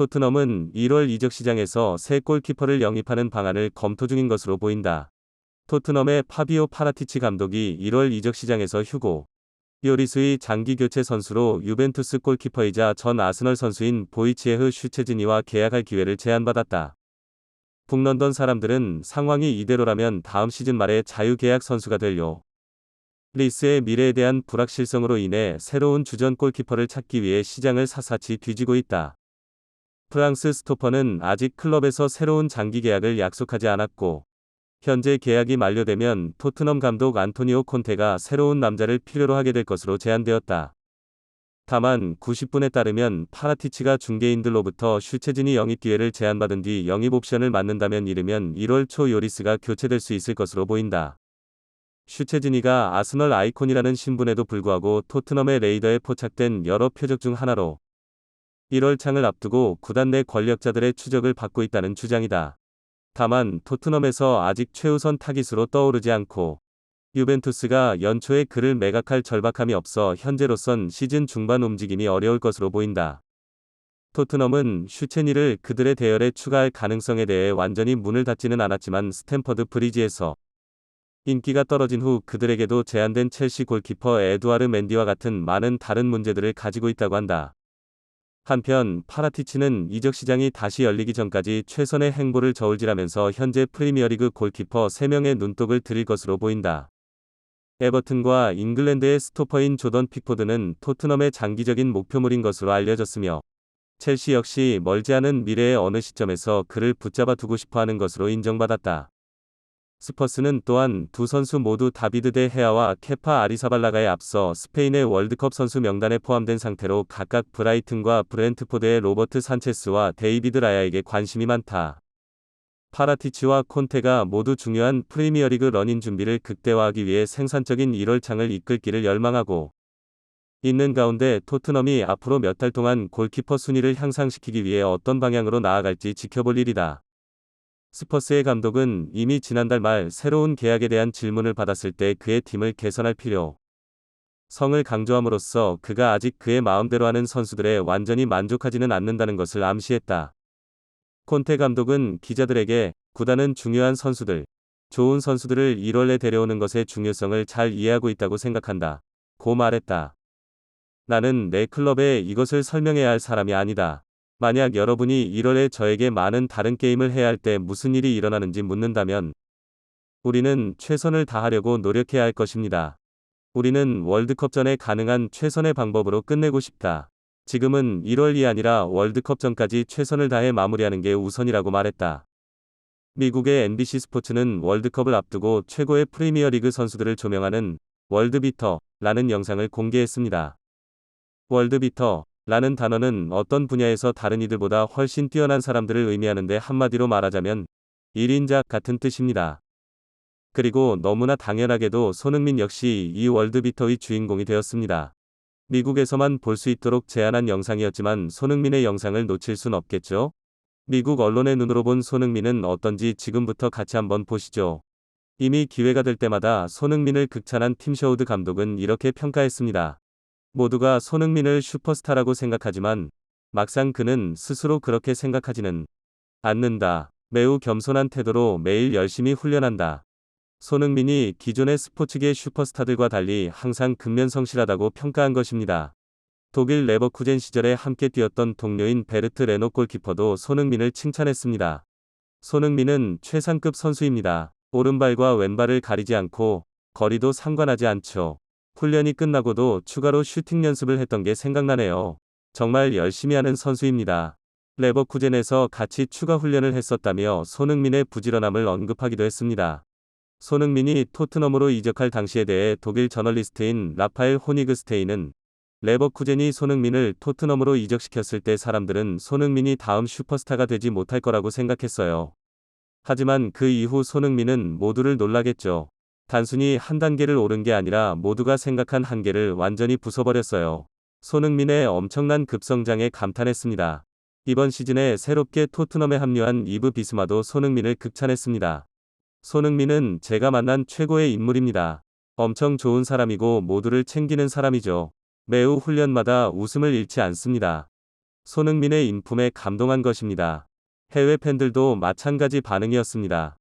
토트넘은 1월 이적 시장에서 새 골키퍼를 영입하는 방안을 검토 중인 것으로 보인다. 토트넘의 파비오 파라티치 감독이 1월 이적 시장에서 휴고 요리스의 장기 교체 선수로 유벤투스 골키퍼이자 전 아스널 선수인 보이치에흐 슈체즈니와 계약할 기회를 제안받았다. 북런던 사람들은 상황이 이대로라면 다음 시즌 말에 자유계약 선수가 될요. 리스의 미래에 대한 불확실성으로 인해 새로운 주전 골키퍼를 찾기 위해 시장을 사사치 뒤지고 있다. 프랑스 스토퍼는 아직 클럽에서 새로운 장기 계약을 약속하지 않았고 현재 계약이 만료되면 토트넘 감독 안토니오 콘테가 새로운 남자를 필요로 하게 될 것으로 제안되었다. 다만 90분에 따르면 파라티치가 중개인들로부터 슈체진이 영입 기회를 제안받은 뒤 영입 옵션을 맞는다면 이르면 1월 초 요리스가 교체될 수 있을 것으로 보인다. 슈체진이가 아스널 아이콘이라는 신분에도 불구하고 토트넘의 레이더에 포착된 여러 표적 중 하나로 1월 창을 앞두고 구단 내 권력자들의 추적을 받고 있다는 주장이다. 다만 토트넘에서 아직 최우선 타깃으로 떠오르지 않고 유벤투스가 연초에 그를 매각할 절박함이 없어 현재로선 시즌 중반 움직임이 어려울 것으로 보인다. 토트넘은 슈체니를 그들의 대열에 추가할 가능성에 대해 완전히 문을 닫지는 않았지만 스탠퍼드 브리지에서 인기가 떨어진 후 그들에게도 제한된 첼시 골키퍼 에두아르 맨디와 같은 많은 다른 문제들을 가지고 있다고 한다. 한편 파라티치는 이적 시장이 다시 열리기 전까지 최선의 행보를 저울질하면서 현재 프리미어리그 골키퍼 3명의 눈독을 들일 것으로 보인다. 에버튼과 잉글랜드의 스토퍼인 조던 픽포드는 토트넘의 장기적인 목표물인 것으로 알려졌으며 첼시 역시 멀지 않은 미래의 어느 시점에서 그를 붙잡아 두고 싶어 하는 것으로 인정받았다. 스퍼스는 또한 두 선수 모두 다비드 데 헤아와 케파 아리사발라가에 앞서 스페인의 월드컵 선수 명단에 포함된 상태로 각각 브라이튼과 브렌트포드의 로버트 산체스와 데이비드 라야에게 관심이 많다. 파라티치와 콘테가 모두 중요한 프리미어리그 런인 준비를 극대화하기 위해 생산적인 1월 창을 이끌 길을 열망하고 있는 가운데 토트넘이 앞으로 몇 달 동안 골키퍼 순위를 향상시키기 위해 어떤 방향으로 나아갈지 지켜볼 일이다. 스퍼스의 감독은 이미 지난달 말 새로운 계약에 대한 질문을 받았을 때 그의 팀을 개선할 필요 성을 강조함으로써 그가 아직 그의 마음대로 하는 선수들에 완전히 만족하지는 않는다는 것을 암시했다. 콘테 감독은 기자들에게 구단은 중요한 선수들, 좋은 선수들을 1월에 데려오는 것의 중요성을 잘 이해하고 있다고 생각한다. 고 말했다. 나는 내 클럽에 이것을 설명해야 할 사람이 아니다. 만약 여러분이 1월에 저에게 많은 다른 게임을 해야 할 때 무슨 일이 일어나는지 묻는다면 우리는 최선을 다하려고 노력해야 할 것입니다. 우리는 월드컵 전에 가능한 최선의 방법으로 끝내고 싶다. 지금은 1월이 아니라 월드컵 전까지 최선을 다해 마무리하는 게 우선이라고 말했다. 미국의 NBC 스포츠는 월드컵을 앞두고 최고의 프리미어리그 선수들을 조명하는 월드비터라는 영상을 공개했습니다. 월드비터 라는 단어는 어떤 분야에서 다른 이들보다 훨씬 뛰어난 사람들을 의미하는데 한마디로 말하자면 1인자 같은 뜻입니다. 그리고 너무나 당연하게도 손흥민 역시 이 월드비터의 주인공이 되었습니다. 미국에서만 볼 수 있도록 제안한 영상이었지만 손흥민의 영상을 놓칠 순 없겠죠? 미국 언론의 눈으로 본 손흥민은 어떤지 지금부터 같이 한번 보시죠. 이미 기회가 될 때마다 손흥민을 극찬한 팀 셔우드 감독은 이렇게 평가했습니다. 모두가 손흥민을 슈퍼스타라고 생각하지만 막상 그는 스스로 그렇게 생각하지는 않는다. 매우 겸손한 태도로 매일 열심히 훈련한다. 손흥민이 기존의 스포츠계 슈퍼스타들과 달리 항상 근면성실하다고 평가한 것입니다. 독일 레버쿠젠 시절에 함께 뛰었던 동료인 베르트 레노 골키퍼도 손흥민을 칭찬했습니다. 손흥민은 최상급 선수입니다. 오른발과 왼발을 가리지 않고 거리도 상관하지 않죠. 훈련이 끝나고도 추가로 슈팅 연습을 했던 게 생각나네요. 정말 열심히 하는 선수입니다. 레버쿠젠에서 같이 추가 훈련을 했었다며 손흥민의 부지런함을 언급하기도 했습니다. 손흥민이 토트넘으로 이적할 당시에 대해 독일 저널리스트인 라파엘 호니그스테이는 레버쿠젠이 손흥민을 토트넘으로 이적시켰을 때 사람들은 손흥민이 다음 슈퍼스타가 되지 못할 거라고 생각했어요. 하지만 그 이후 손흥민은 모두를 놀라겠죠. 단순히 한 단계를 오른 게 아니라 모두가 생각한 한계를 완전히 부숴버렸어요. 손흥민의 엄청난 급성장에 감탄했습니다. 이번 시즌에 새롭게 토트넘에 합류한 이브 비스마도 손흥민을 극찬했습니다. 손흥민은 제가 만난 최고의 인물입니다. 엄청 좋은 사람이고 모두를 챙기는 사람이죠. 매우 훈련마다 웃음을 잃지 않습니다. 손흥민의 인품에 감동한 것입니다. 해외 팬들도 마찬가지 반응이었습니다.